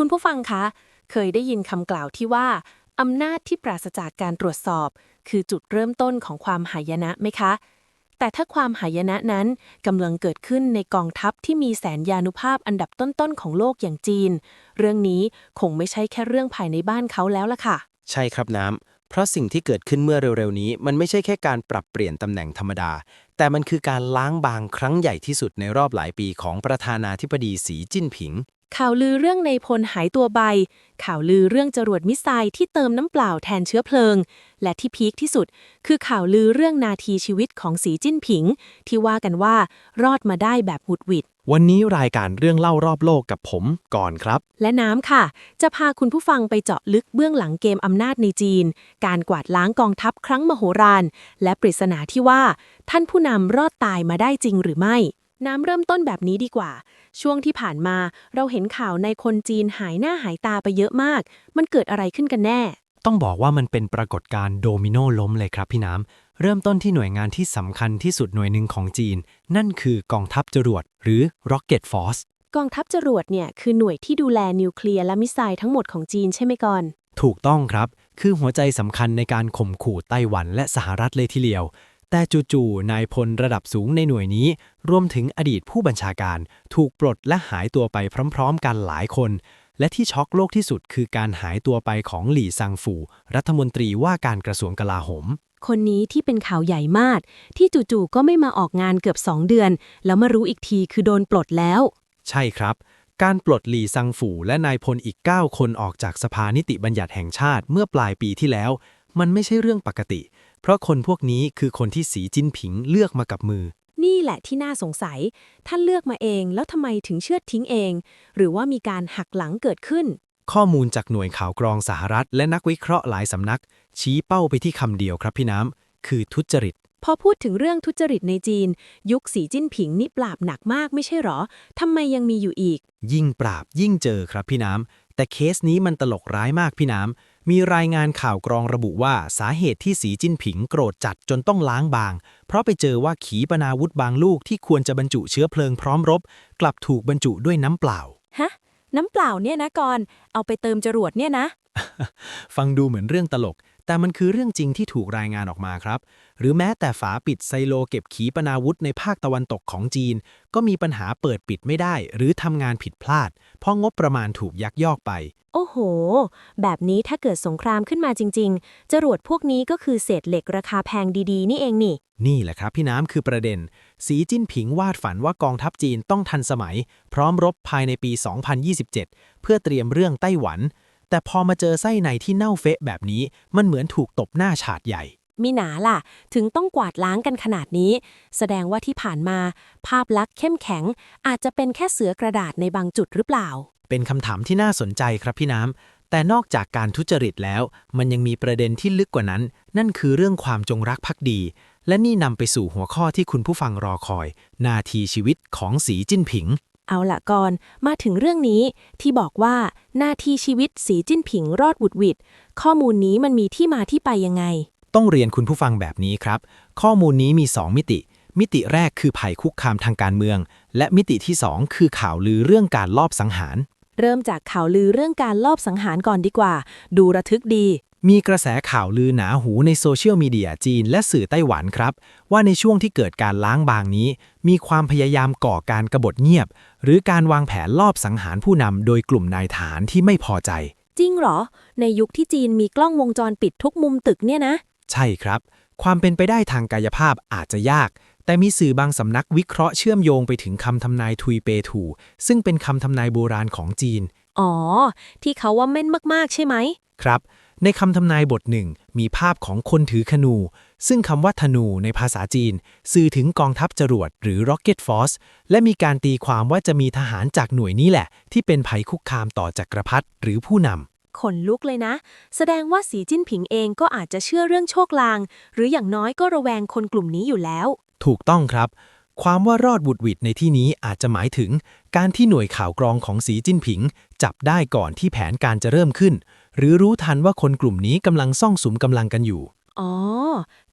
คุณผู้ฟังคะ เคยได้ยินคำกล่าวที่ว่าอำนาจที่ปราศจากการตรวจสอบ คือจุดเริ่มต้นของความหายนะไหมคะ แต่ถ้าความหายนะนั้นกำลังเกิดขึ้นในกองทัพที่มีแสนยานุภาพอันดับต้นๆของโลกอย่างจีน เรื่องนี้คงไม่ใช่แค่เรื่องภายในบ้านเขาแล้วล่ะค่ะ ใช่ครับน้ำ เพราะสิ่งที่เกิดขึ้นเมื่อเร็วๆนี้ มันไม่ใช่แค่การปรับเปลี่ยนตำแหน่งธรรมดา แต่มันคือการล้างบางครั้งใหญ่ที่สุดในรอบหลายปีของประธานาธิบดีสีจิ้นผิง ข่าวลือเรื่องในพลหายตัวไป ข่าวลือเรื่องจรวดมิสไซล์ที่เติมน้ำเปล่าแทนเชื้อเพลิง และที่พีคที่สุด คือข่าวลือเรื่องนาทีชีวิตของสีจิ้นผิง ที่ว่ากันว่ารอดมาได้แบบหวุดหวิด วันนี้รายการเรื่องเล่ารอบโลกกับผมก่อนครับ และน้ำค่ะ จะพาคุณผู้ฟังไปเจาะลึกเบื้องหลังเกมอำนาจในจีน การกวาดล้างกองทัพครั้งมโหฬารและปริศนาที่ว่า ท่านผู้นำรอดตายมาได้จริงหรือไม่ น้ำเริ่มต้นแบบนี้ดีกว่า ช่วงที่ผ่านมาเราเห็นข่าวในคนจีนหายหน้าหายตาไปเยอะมาก มันเกิดอะไรขึ้นกันแน่ ต้องบอกว่ามันเป็นปรากฏการณ์โดมิโนล้มเลยครับพี่น้ำ เริ่มต้นที่หน่วยงานที่สำคัญที่สุดหน่วยหนึ่งของจีน นั่นคือกองทัพจรวด หรือ Rocket Force กองทัพจรวดเนี่ยคือหน่วยที่ดูแลนิวเคลียร์และมิสไซล์ทั้งหมดของจีนใช่ไหมก่อนถูกต้องครับ คือหัวใจสำคัญในการข่มขู่ไต้หวันและสหรัฐเลยทีเดียว แต่จู่ๆนายพลระดับสูงในหน่วยนี้ รวมถึงอดีตผู้บัญชาการ ถูกปลดและหายตัวไปพร้อมๆ กันหลายคน และที่ช็อกโลกที่สุดคือการหายตัวไปของหลี่ซังฟูรัฐมนตรีว่าการกระทรวงกลาโหมคนนี้ที่เป็นข่าวใหญ่มาก ที่จู่ๆก็ไม่มาออกงานเกือบ 2 เดือน แล้วมารู้อีกทีคือโดนปลดแล้ว ใช่ครับ การปลดหลีซังฝูและนายพลอีก 9 คนออกจากสภานิติบัญญัติแห่งชาติเมื่อปลายปีที่แล้ว มันไม่ใช่เรื่องปกติ เพราะคนพวกนี้คือคนที่สีจิ้นผิงเลือกมากับมือ นี่แหละที่น่าสงสัย ท่านเลือกมาเองแล้วทำไมถึงเชือดทิ้งเอง หรือว่ามีการหักหลังเกิดขึ้น ข้อมูลจากหน่วยข่าวกรองสหรัฐ และนักวิเคราะห์หลายสำนัก ชี้เป้าไปที่คำเดียวครับพี่น้ำคือทุจริตพอพูดถึงเรื่องทุจริตในจีน ยุคสีจิ้นผิงนี่ปราบหนักมากไม่ใช่หรอทำไมยังมีอยู่อีก ยิ่งปราบยิ่งเจอครับพี่น้ำแต่เคสนี้มันตลกร้ายมากพี่น้ำ มีรายงานข่าวกรองระบุว่าสาเหตุที่สีจิ้นผิงโกรธจัดจนต้องล้างบาง เพราะไปเจอว่าขีปนาวุธบางลูกที่ควรจะบรรจุเชื้อเพลิงพร้อมรบ กลับถูกบรรจุด้วยน้ำเปล่า ฮะ น้ำเปล่าเนี่ยนะก่อนเอาไปเติมจรวดเนี่ยนะ ฟังดูเหมือนเรื่องตลก แต่มันคือเรื่องจริงที่ถูกรายงานออกมาครับ หรือแม้แต่ฝาปิดไซโลเก็บขีปนาวุธในภาคตะวันตกของจีน ก็มีปัญหาเปิดปิดไม่ได้ หรือทำงานผิดพลาด เพราะงบประมาณถูกยักยอกไป โอ้โห แบบนี้ถ้าเกิดสงครามขึ้นมาจริง ๆ จรวดพวกนี้ก็คือเศษเหล็กราคาแพงดีๆ นี่เองนี่ นี่แหละครับพี่น้ำคือประเด็น สีจิ้นผิงวาดฝันว่ากองทัพจีนต้องทันสมัย พร้อมรบภายในปี 2027 เพื่อเตรียมเรื่องไต้หวัน แต่พอมาเจอไส้ในที่เน่าเฟะแบบนี้ มันเหมือนถูกตบหน้าฉาดใหญ่มีหนาล่ะ ถึงต้องกวาดล้างกันขนาดนี้ แสดงว่าที่ผ่านมา ภาพลักษณ์เข้มแข็ง อาจจะเป็นแค่เสือกระดาษในบางจุดหรือเปล่า เป็นคำถามที่น่าสนใจครับพี่น้ำ แต่นอกจากการทุจริตแล้ว มันยังมีประเด็นที่ลึกกว่านั้น นั่นคือเรื่องความจงรักภักดี และนี่นำไปสู่หัวข้อที่คุณผู้ฟังรอคอย นาทีชีวิตของสีจิ้นผิง เอาละก่อนมาถึงเรื่องนี้ที่บอกว่าหน้าที่ชีวิตสีจิ้นผิงรอดหวุดหวิดข้อมูลนี้มันมีที่มาที่ไปยังไง ต้องเรียนคุณผู้ฟังแบบนี้ครับ ข้อมูลนี้มี 2 มิติ มิติแรกคือภัยคุกคามทางการเมือง และมิติที่ 2 คือข่าวลือเรื่องการลอบสังหาร เริ่มจากข่าวลือเรื่องการลอบสังหารก่อนดีกว่า ดูระทึกดี มีกระแสข่าวลือหนาหูในโซเชียลมีเดียจีนและสื่อไต้หวันครับ ว่าในช่วงที่เกิดการล้างบางนี้ มีความพยายามก่อการกบฏเงียบ หรือการวางแผนลอบสังหารผู้นำโดยกลุ่มนายฐานที่ไม่พอใจ จริงเหรอ ในยุคที่จีนมีกล้องวงจรปิดทุกมุมตึกเนี่ยนะ ใช่ครับ ความเป็นไปได้ทางกายภาพอาจจะยาก แต่มีสื่อบางสำนักวิเคราะห์เชื่อมโยงไปถึงคำทำนายทุยเปถู ซึ่งเป็นคำทำนายโบราณของจีน อ๋อ ที่เขาว่าแม่นมากๆ ใช่ไหม ครับ ในคำทำนายบทหนึ่งมีภาพของคนถือธนู ซึ่งคำว่าธนูในภาษาจีน สื่อถึงกองทัพจรวดหรือ Rocket Force และมีการตีความว่าจะมีทหารจากหน่วยนี้แหละ ที่เป็นภัยคุกคามต่อจักรพรรดิหรือผู้นำขนลุกเลยนะ แสดงว่าสีจิ้นผิงเองก็อาจจะเชื่อเรื่องโชคลาง หรืออย่างน้อยก็ระแวงคนกลุ่มนี้อยู่แล้ว ถูกต้องครับ ความว่ารอดบุดหวิดในที่นี้อาจจะหมายถึง การที่หน่วยข่าวกรองของสีจิ้นผิง จับได้ก่อนที่แผนการจะเริ่มขึ้น หรือรู้ทันว่าคนกลุ่มนี้กำลังซ่องสุมกำลังกันอยู่ อ๋อ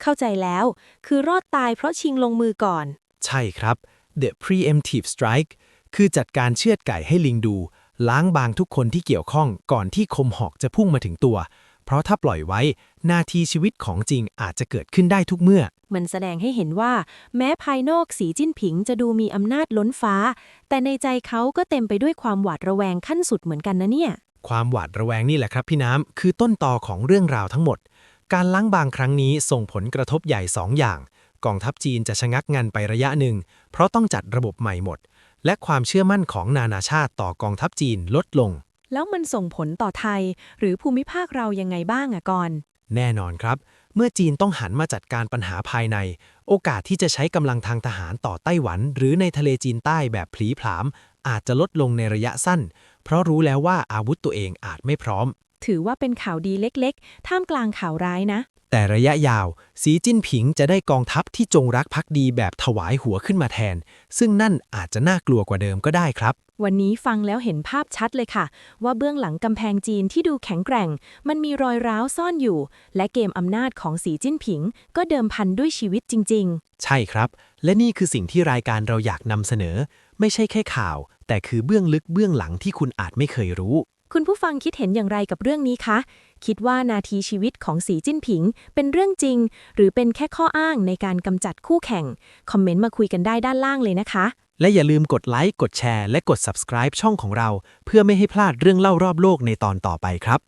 เข้าใจแล้ว คือรอดตายเพราะชิงลงมือก่อน ใช่ครับ The preemptive strike คือจัดการเชือดไก่ให้ลิงดู ล้างบางทุกคนที่เกี่ยวข้องก่อนที่คมหอกจะพุ่งมาถึงตัว เพราะถ้าปล่อยไว้หนาทีชีวิตของจริงอาจจะเกิดขึ้นได้ทุกเมื่อ มันแสดงให้เห็นว่า แม้ภายนอกสีจิ้นผิงจะดูมีอำนาจล้นฟ้า แต่ในใจเขาก็เต็มไปด้วยความหวาดระแวงขั้นสุดเหมือนกันนะเนี่ย ความหวาดระแวงนี่แหละครับพี่น้ำคือต้นตอของเรื่องราวทั้งหมด การล้างบางครั้งนี้ส่งผลกระทบใหญ่สองอย่าง กองทัพจีนจะชะงักงันไประยะหนึ่ง เพราะต้องจัดระบบใหม่หมด และความเชื่อมั่นของนานาชาติต่อกองทัพจีนลดลง แล้วมันส่งผลต่อไทย หรือภูมิภาคเรายังไงบ้างอะก่อน แน่นอนครับ เมื่อจีนต้องหันมาจัดการปัญหาภายใน โอกาสที่จะใช้กำลังทางทหารต่อไต้หวัน หรือในทะเลจีนใต้แบบผลีผลาม อาจจะลดลงในระยะสั้น เพราะรู้แล้วว่าอาวุธตัวเองอาจไม่พร้อม ถือว่าเป็นข่าวดีเล็กๆ ท่ามกลางข่าวร้ายนะ แต่ระยะยาว สีจิ้นผิงจะได้กองทัพที่จงรักภักดีแบบถวายหัวขึ้นมาแทน ซึ่งนั่นอาจจะน่ากลัวกว่าเดิมก็ได้ครับ วันนี้ฟังแล้วเห็นภาพชัดเลยค่ะ ว่าเบื้องหลังกำแพงจีนที่ดูแข็งแกร่ง มันมีรอยร้าวซ่อนอยู่ และเกมอำนาจของสีจิ้นผิง ก็เดิมพันด้วยชีวิตจริงใช่ครับ และนี่คือสิ่งที่รายการเราอยากนำเสนอ ไม่ใช่แค่ข่าว แต่คือเบื้องลึกเบื้องหลังที่คุณอาจไม่เคยรู้ๆคุณผู้ฟังคิดเห็นอย่างไรกับเรื่องนี้คะ คิดว่านาทีชีวิตของสีจิ้นผิง เป็นเรื่องจริง หรือเป็นแค่ข้ออ้างในการกำจัดคู่แข่ง คอมเมนต์มาคุยกันได้ด้านล่างเลยนะคะ และอย่าลืมกดไลค์กดแชร์และกด subscribe ช่องของเรา เพื่อไม่ให้พลาดเรื่องเล่ารอบโลกในตอนต่อไปครับ